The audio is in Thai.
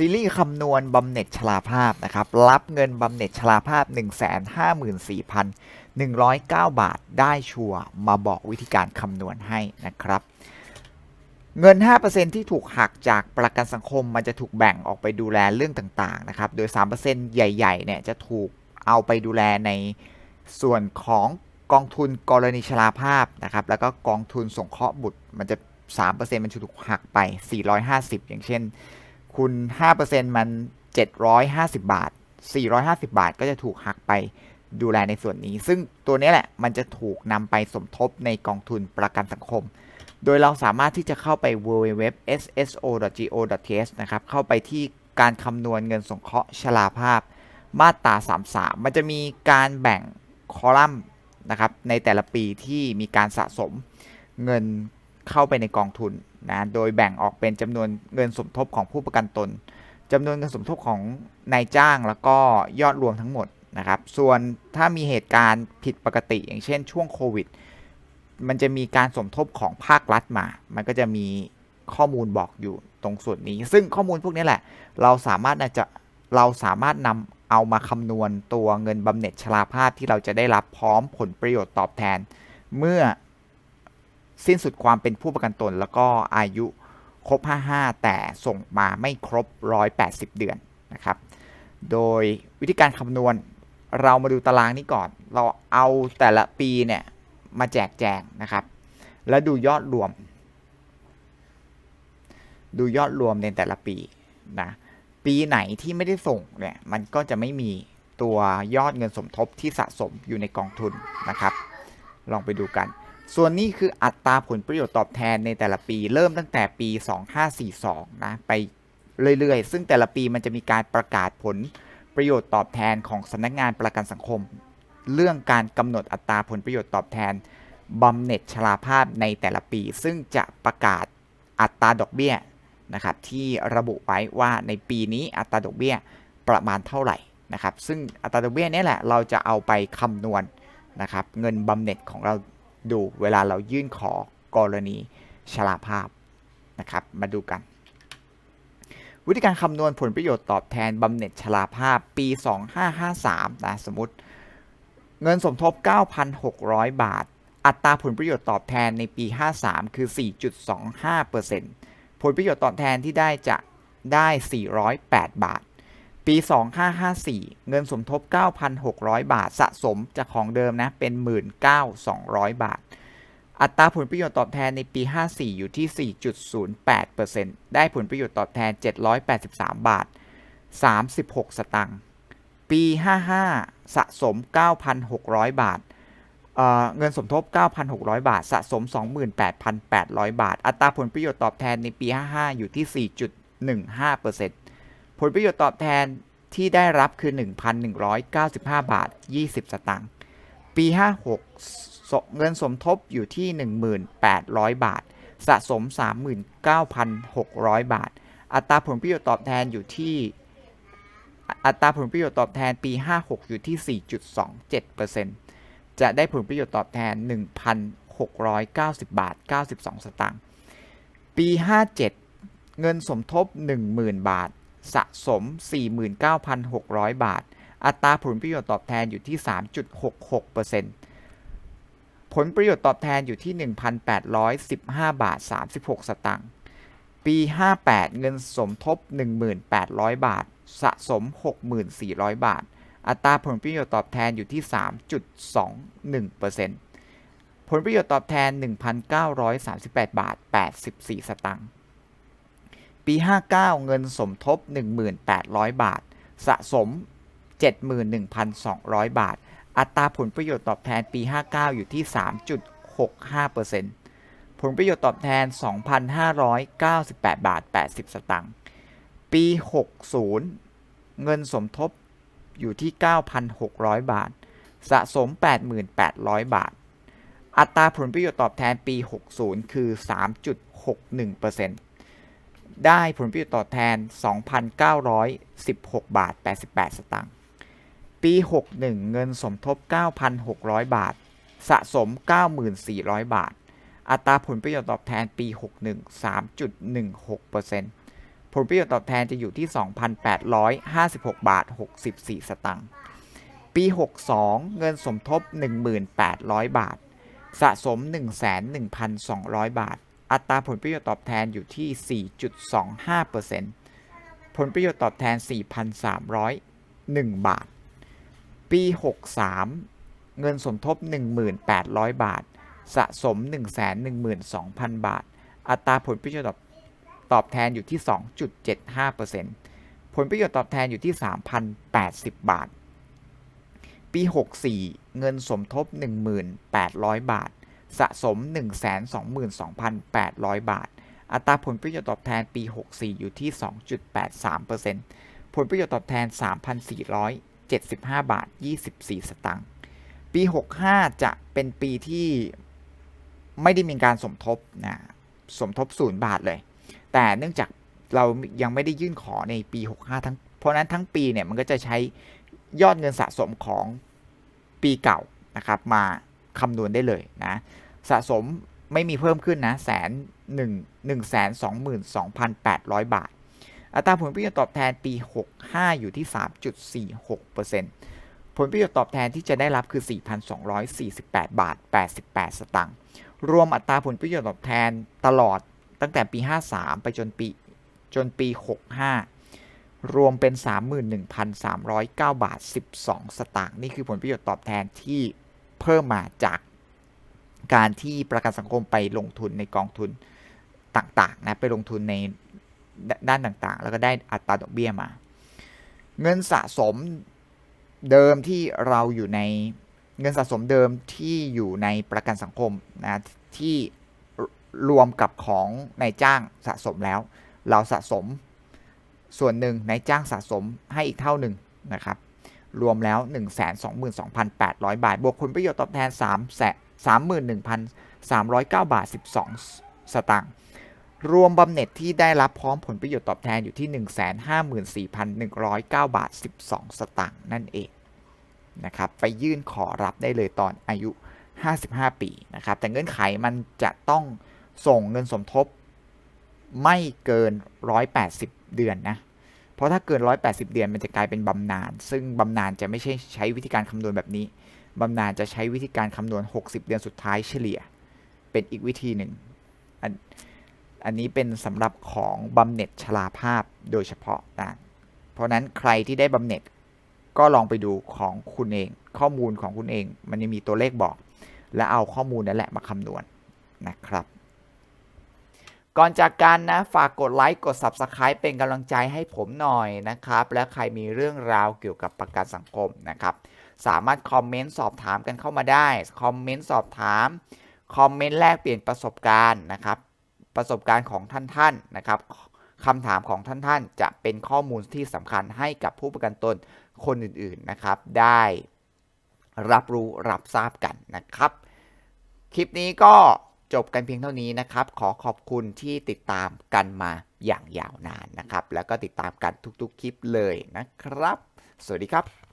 ซีรีส์คำนวณบำเหน็จชราภาพนะครับ รับเงินบำเหน็จชราภาพ 154,109 บาทได้ชัวร์มาบอกวิธีการคำนวณให้นะครับ เงิน 5%ที่ถูกหักจากประกันสังคมมันจะถูกแบ่งออกไปดูแลเรื่องต่างๆนะครับ โดย 3%ใหญ่ๆเนี่ยจะถูกเอาไปดูแลในส่วนของกองทุนกรณีชราภาพนะครับ แล้วก็กองทุนสงเคราะห์บุตรมันจะ 3%มันจะถูกหักไป 450 อย่างเช่น คุณ5%มัน 750 บาท 450 บาทก็จะถูกหักไปดูแลในส่วนนี้ ซึ่งตัวนี้แหละมันจะถูกนำไปสมทบในกองทุนประกันสังคม โดยเราสามารถที่จะเข้าไป www.sso.go.th นะครับ เข้าไปที่การคำนวณเงินสงเคราะห์ชราภาพ มาตรา 33 มันจะมีการแบ่งคอลัมน์นะครับในแต่ละปีที่มีการสะสมเงิน เข้าไปในกองทุนนะโดยแบ่งออกเป็นจำนวนเงินสมทบของผู้ประกันตนจำนวนเงินสมทบของนายจ้างแล้วก็ยอดรวมทั้งหมดนะครับ ส่วนถ้ามีเหตุการณ์ผิดปกติ อย่างเช่นช่วงโควิด มันจะมีการสมทบของภาครัฐมา มันก็จะมีข้อมูลบอกอยู่ตรงส่วนนี้ ซึ่งข้อมูลพวกนี้แหละ เราสามารถจะเราสามารถนำเอามาคำนวณตัวเงินบำเหน็จชราภาพที่เราจะได้รับพร้อมผลประโยชน์ตอบแทน เมื่อ สิ้นสุดความเป็นผู้ประกันตน แล้วก็อายุครบ 55 แต่ส่งมาไม่ครบ 180 เดือนนะครับ โดยวิธีการคำนวณเรามาดูตารางนี้ก่อน เราเอาแต่ละปีเนี่ยมาแจกแจงนะครับ แล้วดูยอดรวม ดูยอดรวมในแต่ละปีนะปีไหนที่ไม่ได้ส่งเนี่ยมันก็จะไม่มีตัวยอดเงินสมทบที่สะสมอยู่ในกองทุนนะครับ ลองไปดูกัน ส่วนนี้คืออัตราผลประโยชน์ตอบแทนในแต่ละปี เริ่มตั้งแต่ปี 2542 นะไปเรื่อยๆ ซึ่งแต่ละปีมันจะมีการประกาศผลประโยชน์ตอบแทนของสำนักงานประกันสังคม เรื่องการกำหนดอัตราผลประโยชน์ตอบแทนบำเหน็จชราภาพในแต่ละปี ซึ่งจะประกาศอัตราดอกเบี้ยนะครับที่ระบุไว้ว่าในปีนี้อัตราดอกเบี้ยประมาณเท่าไหร่นะครับซึ่งอัตราดอกเบี้ยนี่แหละเราจะเอาไปคำนวณนะครับเงินบำเหน็จของเรา ดูเวลาเรายื่นขอกรณีชราภาพนะครับ มาดูกัน วิธีการคำนวณผลประโยชน์ตอบแทนบำเหน็จชราภาพปี 2553นะสมมติ เงินสมทบ 9,600 บาท อัตราผลประโยชน์ตอบแทนในปี 53 คือ 4.25%ผลประโยชน์ตอบแทนที่ได้จะได้ 408 บาท ปี 2554 เงินสมทบ 9,600 บาทสะสมจากของเดิมนะ เป็น 19,200 บาท อัตราผลประโยชน์ตอบแทนในปี 54 อยู่ที่ 4.08%ได้ผลประโยชน์ตอบแทน 783 บาท 36 สตางค์ ปี 55 สะสม 9,600 บาทเเงินสมทบ 9,600 บาท สะสม 28,800 บาท อัตราผลประโยชน์ตอบแทนในปี 55 อยู่ที่ 4.15% ผลประโยชน์ตอบแทนที่ได้รับคือ 1,195 บาท 20 สตางค์ ปี 56 เงินสมทบอยู่ที่ 1,800 บาท สะสม 39,600 บาท อัตราผลประโยชน์ตอบแทนอยู่ที่ อัตราผลประโยชน์ตอบแทนปี 56 อยู่ที่ 4.27%จะได้ผลประโยชน์ตอบแทน 1,690 บาท 92 สตางค์ ปี 57 เงินสมทบ 10,000 บาท สะสม 49,600 บาท อัตราผลประโยชน์ตอบแทนอยู่ที่ 3.66%ผลประโยชน์ตอบแทนอยู่ที่ 1,815 บาท 36 สตางค์ ปี 58 เงินสมทบ 1,800 บาท สะสม 6,400 บาท อัตราผลประโยชน์ตอบแทนอยู่ที่ 3.21%ผลประโยชน์ตอบแทน 1,938 บาท 84 สตางค์ ปี 59 เงินสมทบ 1,800 บาท สะสม 71,200 บาท อัตราผลประโยชน์ตอบแทนปี 59 อยู่ที่ 3.65%ผลประโยชน์ตอบแทน 2,598 บาท 80 สตางค์ ปี 60 เงินสมทบอยู่ที่ 9,600 บาท สะสม 8,800 บาท อัตราผลประโยชน์ตอบแทนปี 60 คือ 3.61% ได้ผลประโยชน์ตอบแทน 2,916 บาท 88 สตางค์ ปี 61 เงินสมทบ 9,600 บาท สะสม 9,400 บาท อัตราผลประโยชน์ตอบแทนปี 61 3.16%ผลประโยชน์ตอบแทนจะอยู่ที่ 2,856 บาท 64 สตางค์ ปี 62 เงินสมทบ 1,800บาท สะสม 1,1,200 บาท อัตราผลประโยชน์ตอบแทนอยู่ที่ 4.25%ผลประโยชน์ตอบแทน 4,301 บาท ปี 63 เงินสมทบ 1,800 บาท สะสม 112,000 บาท อัตราผลประโยชน์ตอบแทนอยู่ที่ 2.75%ผลประโยชน์ตอบแทนอยู่ที่ 3,080 บาท ปี 64 เงินสมทบ 1,800 บาท สะสม 122,800 บาท อัตราผลประโยชน์ตอบแทนปี 64 อยู่ที่ 2.83%ผลประโยชน์ตอบแทน 3,475 บาท 24 สตางค์ ปี 65 จะเป็นปีที่ไม่ได้มีการสมทบนะสมทบ0บาทเลย แต่เนื่องจากเรายังไม่ได้ยื่นขอในปี 65 ทั้ง เพราะนั้นทั้งปีเนี่ยมันก็จะใช้ยอดเงินสะสมของปีเก่านะครับมา คำนวณได้เลยนะสะสมไม่มีเพิ่มขึ้นนะแสนหนึ่งหนึ่งแสนสองหมื่นสองพันแปดร้อยบาท อัตราผลประโยชน์ตอบแทนปี 65 อยู่ที่ 3.46%ผลประโยชน์ตอบแทนที่จะได้รับคือ 4,248 บาท 88 สตางค์รวมอัตราผลประโยชน์ตอบแทนตลอดตั้งแต่ปี 53 ไปจนปีจนปี 65 รวมเป็น 31,309 บาท 12 สตางค์นี่คือผลประโยชน์ตอบแทนที่ เพิ่มมาจากการที่ประกันสังคมไปลงทุนในกองทุนต่างๆนะไปลงทุนในด้านต่างๆ แล้วก็ได้อัตราดอกเบี้ยมา เงินสะสมเดิมที่เราอยู่ในเงินสะสมเดิมที่อยู่ในประกันสังคมนะที่รวมกับของนายจ้างสะสมแล้ว เราสะสมส่วนหนึ่งนายจ้างสะสมให้อีกเท่าหนึ่งนะครับ รวมแล้ว 122,800 บาท บวกผลประโยชน์ตอบแทน3 31,309 บาท 12 สตางค์ รวมบำเหน็จที่ได้รับพร้อมผลประโยชน์ตอบแทนอยู่ที่ 154,109 บาท 12 สตางค์นั่นเองนะครับ ไปยื่นขอรับได้เลยตอนอายุ 55 ปีนะครับ แต่เงื่อนไขมันจะต้องส่งเงินสมทบไม่เกิน 180 เดือนนะ เพราะถ้าเกิน 180 เดือนมันจะกลายเป็นบำนาญซึ่งบำนาญจะไม่ใช่ใช้วิธีการคำนวณแบบนี้บำนาญจะใช้วิธีการคำนวณ 60 เดือนสุดท้ายเฉลี่ย เป็นอีกวิธีหนึ่งอันอันนี้เป็นสำหรับของบำเหน็จชราภาพโดยเฉพาะนะเพราะนั้นใครที่ได้บำเหน็จก็ลองไปดูของคุณเอง ข้อมูลของคุณเอง มันยังมีตัวเลขบอก และเอาข้อมูลนั่นแหละมาคำนวณนะครับ ก่อนจากกันนะฝากกดไลค์กด Subscribe เป็นกำลังใจให้ผมหน่อยนะครับ และใครมีเรื่องราวเกี่ยวกับประกันสังคมนะครับ สามารถคอมเมนต์สอบถามกันเข้ามาได้ คอมเมนต์สอบถาม คอมเมนต์แลกเปลี่ยนประสบการณ์นะครับ ประสบการณ์ของท่านท่านนะครับคำถามของท่านท่านจะเป็นข้อมูลที่สำคัญให้กับผู้ประกันตนคนอื่นๆนะครับ ได้รับรู้รับทราบกันนะครับ คลิปนี้ก็ จบกันเพียงเท่านี้นะครับ ขอขอบคุณที่ติดตามกันมาอย่างยาวนานนะครับ แล้วก็ติดตามกันทุกๆคลิปเลยนะครับ สวัสดีครับ